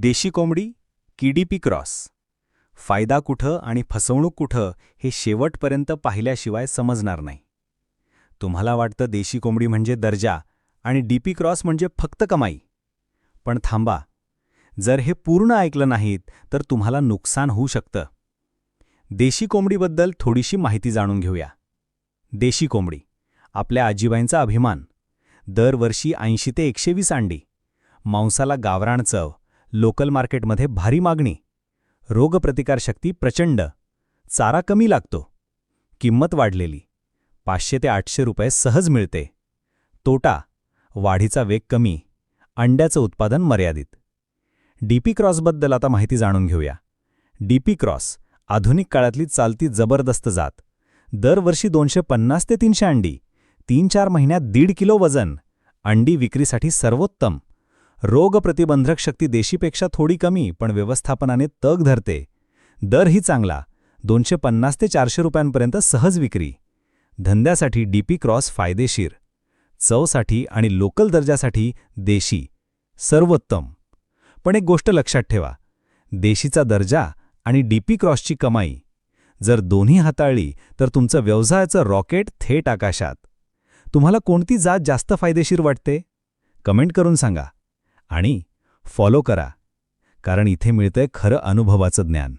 देशी कोंबडी किडीपी क्रॉस. फायदा कुठं आणि फसवणूक कुठं हे शेवटपर्यंत पाहिल्याशिवाय समजणार नाही. तुम्हाला वाटतं देशी कोंबडी म्हणजे दर्जा आणि डीपी क्रॉस म्हणजे फक्त कमाई. पण थांबा जर हे पूर्ण ऐकलं नाहीत तर तुम्हाला नुकसान होऊ शकतं. देशी कोंबडीबद्दल थोडीशी माहिती जाणून घेऊया. देशी कोंबडी आपल्या आजीबाईंचा अभिमान. दरवर्षी ऐंशी ते एकशे वीस अंडी. मांसाला गावराण चव. लोकल मार्केटमध्ये भारी मागणी. रोगप्रतिकारशक्ती प्रचंड. चारा कमी लागतो. किंमत वाढलेली. पाचशे ते आठशे रुपये सहज मिळते. तोटा. वाढीचा वेग कमी. अंड्याचं उत्पादन मर्यादित. डीपी क्रॉसबद्दल आता माहिती जाणून घेऊया. डीपी क्रॉस आधुनिक काळातली चालती जबरदस्त जात. दरवर्षी दोनशे पन्नास ते तीनशे अंडी. तीन चार महिन्यात दीड किलो वजन. अंडी विक्रीसाठी सर्वोत्तम. रोगप्रतिबंधक शक्ती देशीपेक्षा थोडी कमी पण व्यवस्थापनाने तग धरते. दरही चांगला. दोनशे पन्नास ते चारशे रुपयांपर्यंत सहज विक्री. धंद्यासाठी डीपी क्रॉस फायदेशीर. चवसाठी आणि लोकल दर्जासाठी देशी. सर्वोत्तम. पण एक गोष्ट लक्षात ठेवा. देशीचा दर्जा आणि डीपी क्रॉसची कमाई. जर दोन्ही हाताळली तर तुमचं व्यवसायाचं रॉकेट थेट आकाशात. तुम्हाला कोणती जात जास्त फायदेशीर वाटते? कमेंट करून सांगा. आणि फॉलो करा कारण इथे मिळतंय खरं अनुभवाचं ज्ञान.